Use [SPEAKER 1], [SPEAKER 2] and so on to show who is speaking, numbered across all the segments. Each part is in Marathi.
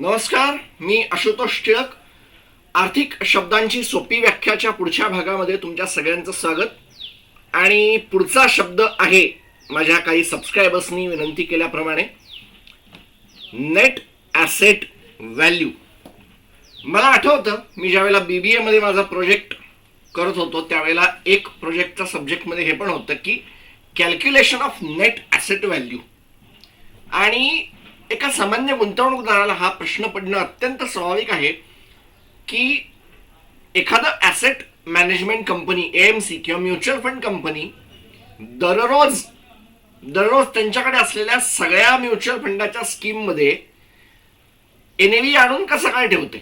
[SPEAKER 1] नमस्कार मी आशुतोष टिळक. आर्थिक शब्दांची सोपी व्याख्याच्या पुढच्या भागामध्ये तुमच्या सगळ्यांचं स्वागत. आणि पुढचा शब्द आहे माझ्या काही सबस्क्रायबर्सनी विनंती केल्याप्रमाणे नेट ॲसेट व्हॅल्यू मला आठवतं मी ज्यावेळेला बी बी एमध्ये माझा प्रोजेक्ट करत होतो त्यावेळेला एक प्रोजेक्टच्या सब्जेक्टमध्ये हे पण होतं की calculation of net asset value आणि एका सामान्य गुंतवणूकदाराला हा प्रश्न पडणं अत्यंत स्वाभाविक आहे की एखादं asset management company A M C किंवा म्युच्युअल फंड कंपनी दररोज दररोज त्यांच्याकडे असलेल्या सगळ्या म्युच्युअल फंडाच्या स्कीममध्ये एन व्ही आणून कसं काय ठेवते?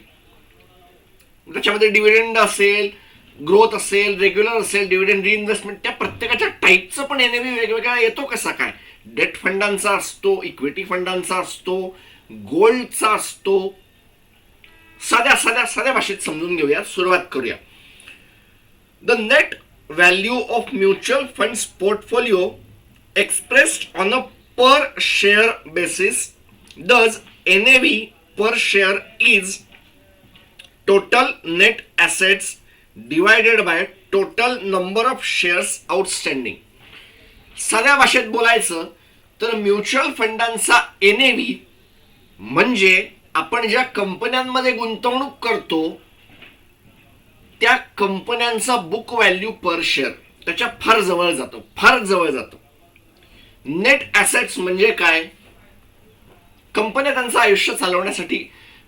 [SPEAKER 1] त्याच्यामध्ये डिव्हिडंड असेल ग्रोथ असेल रेग्युलर असेल डिव्हिडंड रिइन्व्हेस्टमेंट त्या प्रत्येकाच्या टाईपचं पण एन व्ही वेगवेगळा येतो कसा काय? डेट फंडांचा असतो इक्विटी फंडांचा असतो गोल्डचा असतो. साध्या साध्या साध्या भाषेत समजून घेऊया सुरुवात करूया. The net value of mutual funds portfolio expressed on a per share basis does N A V per share is total net assets divided by total number of shares outstanding साध्या भाषेत बोलायचं तर म्युच्युअल फंडांचा एन ए व्ही म्हणजे आपण ज्या कंपन्यांमध्ये गुंतवणूक करतो त्या कंपन्यांचा बुक व्हॅल्यू पर शेअर त्याच्या फार जवळ जातो फार जवळ जातो. नेट ॲसेट्स म्हणजे काय? कंपन्या त्यांचं आयुष्य चालवण्यासाठी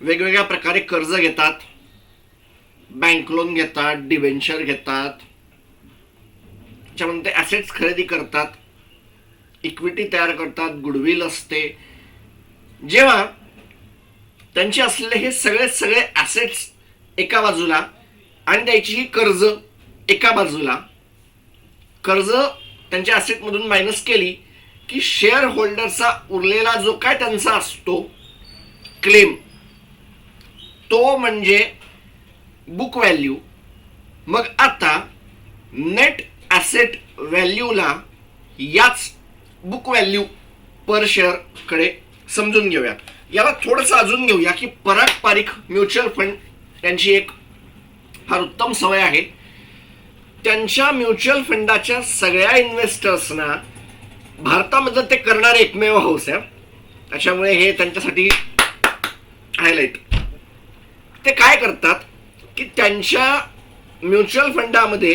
[SPEAKER 1] वेगवेगळ्या प्रकारे कर्ज घेतात बँक लोन घेतात डिवेंचर घेतात त्याच्यामध्ये ॲसेट्स खरेदी करतात. इक्विटी तयार करतात गुडविल असते. जेव्हा त्यांचे असलेले हे सगळे सगळे ॲसेट्स एका बाजूला आणि त्यांची ही कर्ज एका बाजूला कर्ज त्यांच्या ॲसेटमधून मायनस केली की शेअर होल्डरचा उरलेला जो काय त्यांचा असतो क्लेम तो म्हणजे बुक व्हॅल्यू मग आता नेट ॲसेट व्हॅल्यूला याच बुक व्हॅल्यू पर शेअरकडे समजून घेऊया याला थोडंसं अजून घेऊया की पराग पारिख म्युच्युअल फंड यांची एक फार उत्तम सवय आहे. त्यांच्या म्युच्युअल फंडाच्या सगळ्या इन्व्हेस्टर्सना भारतामध्ये ते करणारे एकमेव हाऊस आहे. त्याच्यामुळे हे त्यांच्यासाठी हायलाईट ते काय करतात की त्यांच्या म्युच्युअल फंडामध्ये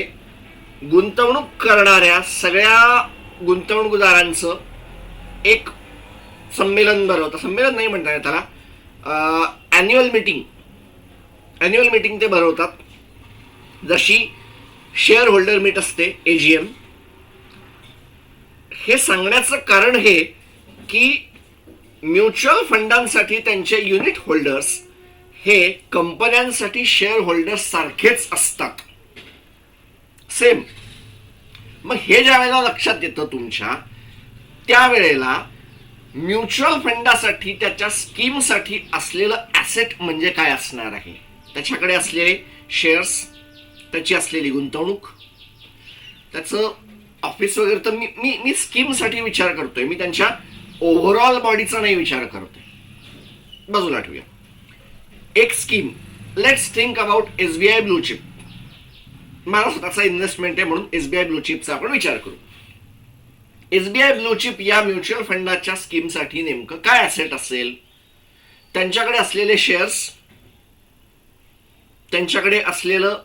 [SPEAKER 1] गुंतवणूक करणाऱ्या सगळ्या गुंतवणूकदारांचं एक संमेलन भरवतं संमेलन नाही म्हणता येत त्याला. ॲन्युअल मीटिंग ॲन्युअल मीटिंग ते भरवतात. जशी शेअर होल्डर मीट असते ए जी एम हे सांगण्याचं कारण हे की म्युच्युअल फंडांसाठी त्यांचे युनिट होल्डर्स हे कंपन्यांसाठी शेअर होल्डर्स सारखेच असतात. सेम मग हे ज्या वेळेला लक्षात येतं तुमच्या त्यावेळेला म्युच्युअल फंडासाठी त्याच्या स्कीमसाठी असलेलं ॲसेट म्हणजे काय असणार आहे? त्याच्याकडे असलेले शेअर्स त्याची असलेली गुंतवणूक त्याचं ऑफिस वगैरे तर मी मी मी स्कीमसाठी विचार करतोय. मी त्यांच्या ओव्हरऑल बॉडीचा नाही विचार करतोय. बाजूला ठेवूया. एक scheme. Let's think about S B I blue chip मला स्वतःचा इन्व्हेस्टमेंट आहे म्हणून एस बी आय ब्लू चिपचा आपण विचार करू. S B I blue chip या म्युच्युअल फंडाच्या स्कीमसाठी नेमकं काय असेट असेल? त्यांच्याकडे असलेले शेअर्स त्यांच्याकडे असलेलं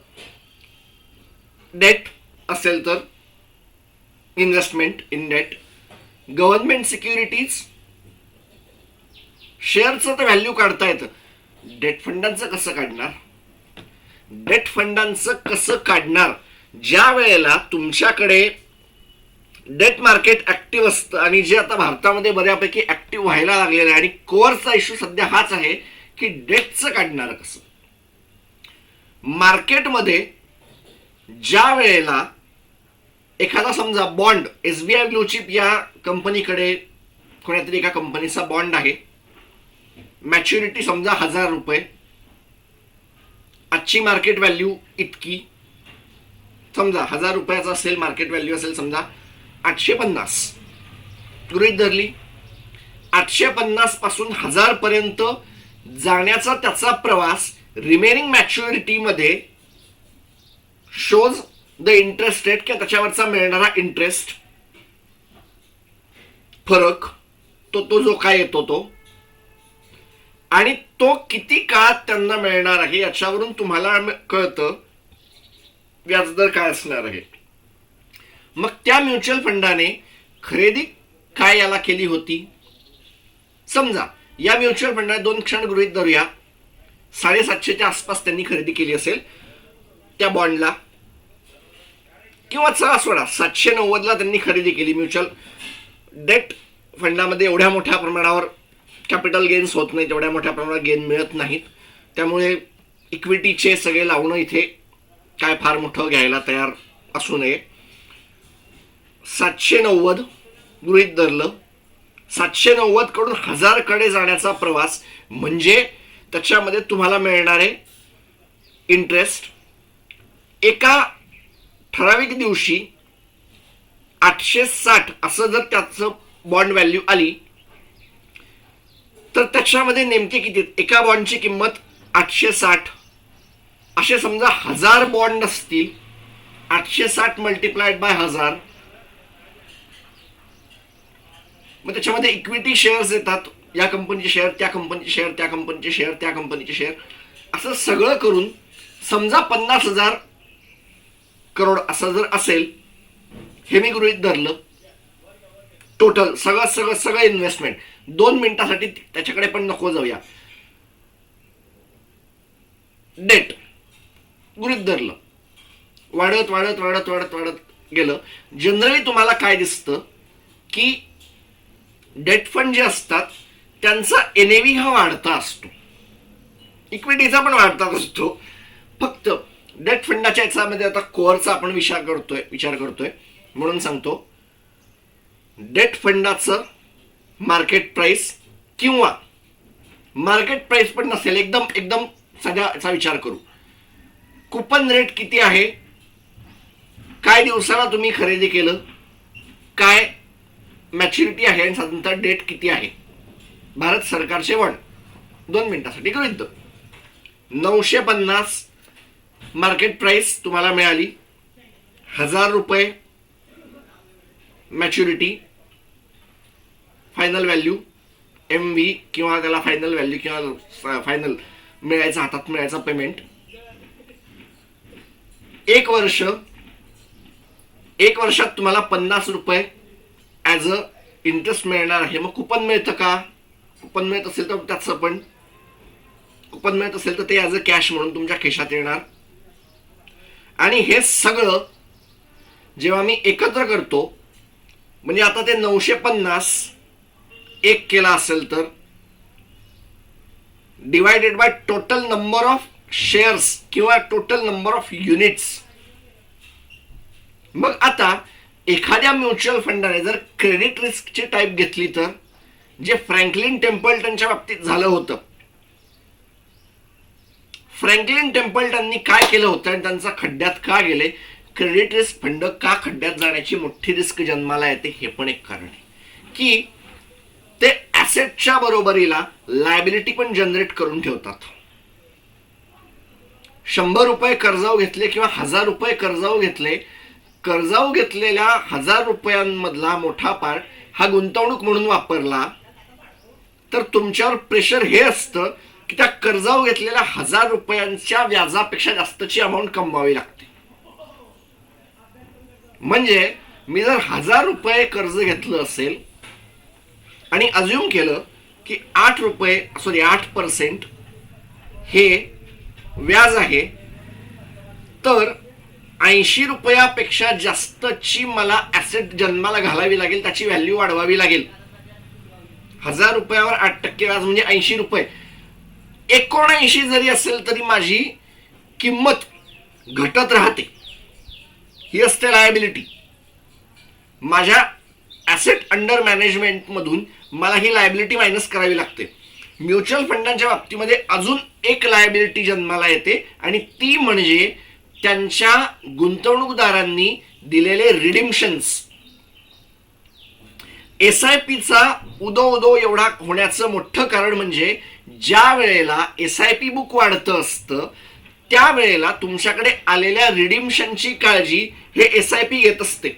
[SPEAKER 1] डेट असेल तर investment in debt government securities शेअरचं तर व्हॅल्यू काढता येतं. डेट फंडांचं कसं काढणार? डेट फंडांचं कसं काढणार? ज्या वेळेला तुमच्याकडे डेट मार्केट ऍक्टिव्ह असतं आणि जे आता भारतामध्ये बऱ्यापैकी ऍक्टिव्ह व्हायला लागलेलं आहे आणि कोअरचा इश्यू सध्या हाच आहे की डेटचं काढणार कसं? मार्केटमध्ये ज्या वेळेला एखादा समजा bond S B I blue chip या कंपनीकडे कोणीतरी एका कंपनीचा बॉन्ड आहे मॅच्युरिटी समजा हजार रुपये आजची मार्केट व्हॅल्यू इतकी. समजा हजार रुपयाचा असेल मार्केट व्हॅल्यू असेल समजा आठशे पन्नास. गृहित धरली. आठशे पन्नासपासून जाण्याचा त्याचा प्रवास रिमेनिंग मॅच्युरिटीमध्ये शोज द इंटरेस्ट रेट किंवा त्याच्यावरचा मिळणारा इंटरेस्ट फरक तो तो जो काय येतो तो. आणि तो किती काळात त्यांना मिळणार आहे याच्यावरून तुम्हाला कळतं व्याजदर काय असणार आहे. मग त्या म्युच्युअल फंडाने खरेदी काय याला केली होती? समजा या म्युच्युअल फंडाने दोन क्षण गृहित धरूया. साडेसातशेच्या आसपास त्यांनी खरेदी केली असेल त्या बॉन्डला किंवा चला सोडा सातशे नव्वदला त्यांनी खरेदी केली म्युच्युअल. डेट फंडामध्ये एवढ्या मोठ्या प्रमाणावर कॅपिटल गेन्स होत नाही तेवढ्या मोठ्या प्रमाणात गेन मिळत नाहीत. त्यामुळे इक्विटीचे सगळे लावणं इथे काय फार मोठं घ्यायला तयार असू नये. सातशे नव्वद गृहित धरलं. सातशे नव्वदकडून हजारकडे जाण्याचा प्रवास म्हणजे त्याच्यामध्ये तुम्हाला मिळणारे इंटरेस्ट एका ठराविक दिवशी आठशे साठ असं जर त्याचं बॉन्ड व्हॅल्यू आली तर त्याच्यामध्ये नेमके किती एका बॉन्डची किंमत आठशे साठ. असे समजा हजार बॉन्ड असतील आठशे साठ मल्टिप्लाइड बाय हजार. मग त्याच्यामध्ये इक्विटी शेअर्स येतात. या कंपनीचे शेअर त्या कंपनीचे शेअर त्या कंपनीचे शेअर त्या कंपनीचे शेअर असं सगळं करून समजा पन्नास हजार करोड असं जर असेल हे मी गृहीत धरलं. टोटल सगळं सगळं सगळं इन्व्हेस्टमेंट दोन मिनिटासाठी त्याच्याकडे पण नको जाऊया. डेट. गृहित धरलं वाढत वाढत वाढत वाढत वाढत गेलं. जनरली तुम्हाला काय दिसतं की डेट फंड जे असतात त्यांचा एनएव्ही हा वाढता असतो. इक्विटीचा पण वाढताच असतो. फक्त डेट फंडाच्या याच्यामध्ये आता कोअरचा आपण विचार करतोय विचार करतोय. म्हणून सांगतो डेट फंडाचं मार्केट प्राईस किंवा मार्केट प्राईस पण नसेल एकदम एकदम सध्याचा विचार करू. कुपन रेट किती आहे? काय दिवसाला तुम्ही खरेदी केलं? काय मॅच्युरिटी आहे आणि साधारणतः डेट किती आहे? भारत सरकारचे वण दोन मिनिटासाठी गृहित नऊशे पन्नास मार्केट प्राईस तुम्हाला मिळाली. हजार रुपये maturity final value M V किंवा त्याला फायनल व्हॅल्यू किंवा फायनल मिळायचं हातात मिळायचं पेमेंट एक वर्ष एक वर्षात तुम्हाला पन्नास रुपये ॲज अ इंटरेस्ट मिळणार आहे. मग कुपन मिळतं का? कुपन मिळत असेल तर त्याचं पण. कुपन मिळत असेल तर ते ॲज अ कॅश म्हणून तुमच्या खिशात येणार. आणि हे सगळं जेव्हा मी एकत्र करतो म्हणजे आता ते नऊशे पन्नास एक केला असेल तर divided by total number of shares किंवा टोटल नंबर ऑफ युनिट्स मग आता एखाद्या म्युच्युअल फंडाने जर क्रेडिट रिस्कची टाईप घेतली तर जे फ्रँकलिन टेम्पल्टनच्या बाबतीत झालं होतं. फ्रँकलिन टेम्पल्टननी काय केलं होतं आणि त्यांचा खड्ड्यात का गेले? क्रेडिट रिस्क फंड का खड्ड्यात जाण्याची मोठी रिस्क जन्माला येते हे पण एक कारण आहे. की ते ॲसेटच्या बरोबरीला लायबिलिटी पण जनरेट करून ठेवतात. शंभर रुपये कर्जाऊ घेतले किंवा हजार रुपये कर्जाऊ घेतले कर्जाऊ घेतलेल्या हजार रुपयांमधला मोठा पार्ट हा गुंतवणूक म्हणून वापरला तर तुमच्यावर प्रेशर हे असतं की त्या कर्जाऊ घेतलेल्या हजार रुपयांच्या व्याजापेक्षा जास्तची अमाऊंट कमवावी लागते. म्हणजे मी जर हजार रुपये कर्ज घेतलं असेल आणि अज्युम केलं की आठ रुपये सॉरी आठ पर्सेंट हे व्याज आहे. तर ऐंशी रुपयापेक्षा जास्तची मला ॲसेट जन्माला घालावी लागेल त्याची व्हॅल्यू वाढवावी लागेल. हजार रुपयावर आठ टक्के व्याज म्हणजे ऐंशी रुपये. एकोणऐंशी जरी असेल तरी माझी किंमत घटत राहते. ही असते लायबिलिटी माझ्या ॲसेट अंडर मॅनेजमेंटमधून मला ही लायबिलिटी मायनस करावी लागते. म्युच्युअल फंडांच्या बाबतीमध्ये अजून एक लायबिलिटी जन्माला येते आणि ती म्हणजे त्यांच्या गुंतवणूकदारांनी दिलेले रिडिम्शन्स एस आय पीचा उदो उदो एवढा होण्याचं मोठं कारण म्हणजे ज्या वेळेला एस आय पी बुक वाढतं असतं त्यावेळेला तुमच्याकडे आलेल्या रिडिम्शनची काळजी हे एस आय पी घेत असते.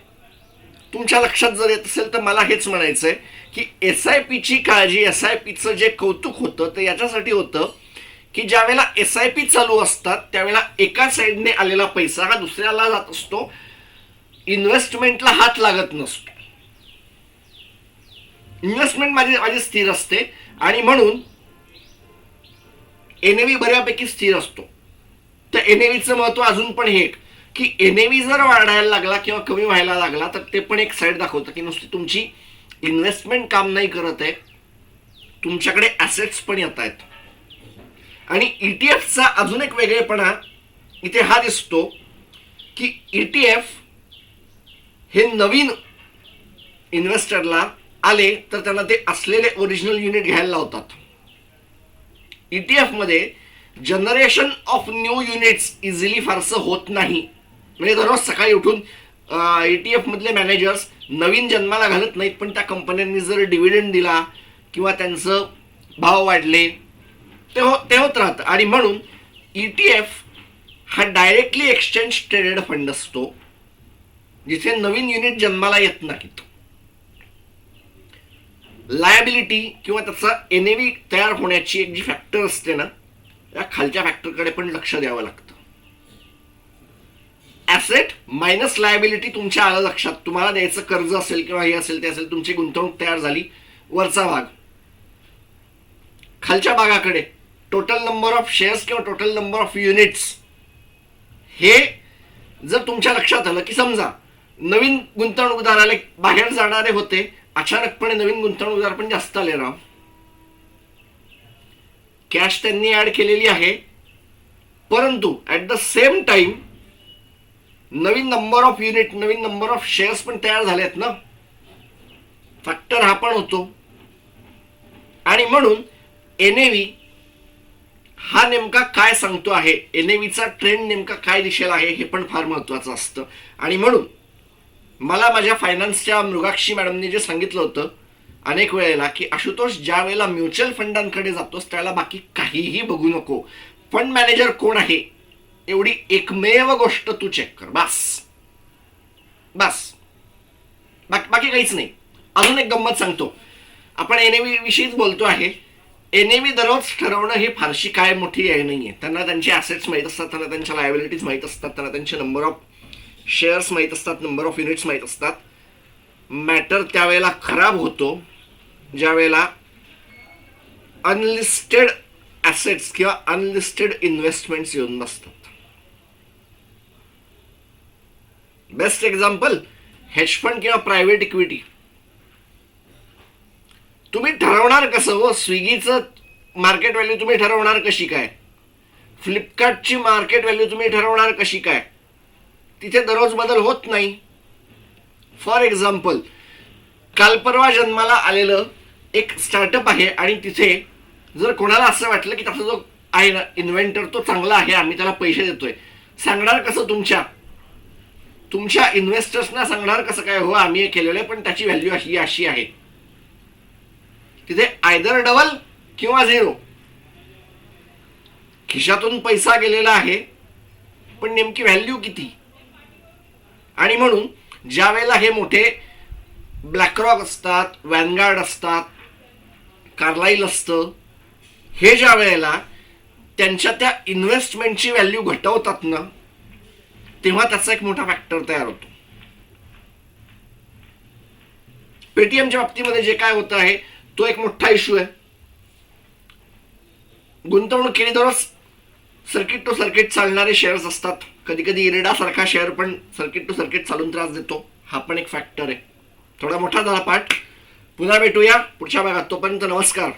[SPEAKER 1] तुमच्या लक्षात जर येत असेल तर मला हेच म्हणायचं आहे की एस आय पीची काळजी एस आय पीचं जे कौतुक होतं ते याच्यासाठी होतं की ज्यावेळेला एस आय पी चालू असतात त्यावेळेला एका साईडने आलेला पैसा हा दुसऱ्याला जात असतो. इन्व्हेस्टमेंटला हात लागत नसतो. इन्व्हेस्टमेंट माझी माझी स्थिर असते आणि म्हणून एनएव्ही बऱ्यापैकी स्थिर असतो. तर एनएव्हीचं महत्त्व अजून पण हे एक. की एनएवी जर वाढायला लागला किंवा कमी व्हायला लागला तर ते पण एक साईड दाखवतं की नुसती तुमची इन्व्हेस्टमेंट काम नाही करत आहे. तुमच्याकडे ॲसेट्स पण येत आहेत. आणि ई टी एफचा अजून एक वेगळेपणा इथे हा दिसतो की E ईटीएफ हे नवीन इन्व्हेस्टरला आले तर त्यांना ते असलेले ओरिजिनल युनिट घ्यायला लावतात. ईटीएफमध्ये generation of new units easily फारसं होत नाही. म्हणजे दररोज सकाळी उठून ईटीएफ मधले मॅनेजर्स नवीन जन्माला घालत नाहीत पण त्या कंपन्यांनी जर डिव्हिडंड दिला किंवा त्यांचं भाव वाढले ते हो ते होत राहतं. आणि म्हणून ई टी एफ हा डायरेक्टली एक्सचेंज ट्रेडेड फंड असतो जिथे नवीन युनिट जन्माला येत नाहीत. लायबिलिटी किंवा त्याचा एन तयार होण्याची एक जी फॅक्टर असते ना या खालच्या फॅक्टरकडे पण लक्ष द्यावं लागतं. ॲसेट मायनस लायबिलिटी तुमच्या आलं लक्षात. तुम्हाला द्यायचं कर्ज असेल किंवा हे असेल ते असेल तुमची गुंतवणूक तयार झाली. वरचा भाग. खालच्या भागाकडे. टोटल नंबर ऑफ शेअर्स किंवा टोटल नंबर ऑफ युनिट्स हे जर तुमच्या लक्षात आलं की समजा नवीन गुंतवणूकदाराला बाहेर जाणारे होते. अचानकपणे नवीन गुंतवणूकदार पण जास्त आले राव. कॅश त्यांनी ऍड केलेली आहे. परंतु ऍट द सेम टाइम नवीन नंबर ऑफ युनिट नवीन नंबर ऑफ शेअर्स पण तयार झालेत ना? फॅक्टर हा पण होतो. आणि म्हणून एनएव्ही हा नेमका काय सांगतो आहे? एनएव्हीचा ट्रेंड नेमका काय दिशेला आहे? हे पण फार महत्वाचं असतं. आणि म्हणून मला माझ्या फायनान्सच्या मृगाक्षी मॅडमने जे सांगितलं होतं अनेक वेळेला की आशुतोष ज्या वेळेला म्युच्युअल फंडांकडे जातोस त्याला बाकी काहीही बघू नको. फंड मॅनेजर कोण आहे? एवढी एकमेव गोष्ट तू चेक कर. बस. बस. बाकी बाकी काहीच नाही. अजून एक गंमत सांगतो. आपण एनएव्ही विषयीच बोलतो आहे. एनएव्ही दररोज ठरवणं ही फारशी काय मोठी आहे नाही आहे त्यांना त्यांचे ॲसेट्स माहीत असतात त्यांना त्यांच्या लायबिलिटीज माहीत असतात त्यांना त्यांचे नंबर ऑफ शेअर्स माहीत असतात नंबर ऑफ युनिट्स माहीत असतात. मॅटर त्यावेळेला खराब होतो. ज्या वेळेला अनलिस्टेड ॲसेट्स किंवा अनलिस्टेड इन्व्हेस्टमेंट्स येऊन बसतात. बेस्ट एक्झाम्पल हेज फंड किंवा प्रायव्हेट इक्विटी तुम्ही ठरवणार कसं हो? स्विगीचं मार्केट व्हॅल्यू तुम्ही ठरवणार कशी काय? फ्लिपकार्टची मार्केट व्हॅल्यू तुम्ही ठरवणार कशी काय? तिथे दररोज बदल होत नाही. फॉर एक्झाम्पल काल परवा जन्माला आलेलं एक स्टार्टअप आहे आणि तिथे जर कोणाला असं वाटलं की त्याचा जो आहे ना इन्व्हेंटर तो चांगला आहे आम्ही त्याला पैसे देतोय. सांगणार कसं तुमच्या? तुमच्या इन्व्हेस्टर्सना सांगणार कसं काय हो आम्ही हे केलेलं आहे पण त्याची व्हॅल्यू अशी अशी आहे. तिथे आयदर डबल किंवा झिरो खिशातून पैसा गेलेला आहे पण नेमकी व्हॅल्यू किती? आणि म्हणून ज्या वेळेला हे मोठे ब्लॅकरॉक असतात वॅनगार्ड असतात कार्लाईल असतं हे ज्या वेळेला त्यांच्या त्या इन्व्हेस्टमेंटची व्हॅल्यू घटवतात ना तेव्हा त्याचा एक मोठा फॅक्टर तयार होतो. पेटीएमच्या बाबतीमध्ये जे काय होतं आहे तो एक मोठा इश्यू आहे. गुंतवणूक केली दररोज सर्किट टू सर्किट चालणारे शेअर्स असतात. कधी कधी इरेडासारखा शेअर पण सर्किट टू सर्किट चालून त्रास देतो. हा पण एक फॅक्टर आहे. थोडा मोठा झाला पाठ पुन्हा भेटूया पुढच्या भागात. तोपर्यंत नमस्कार.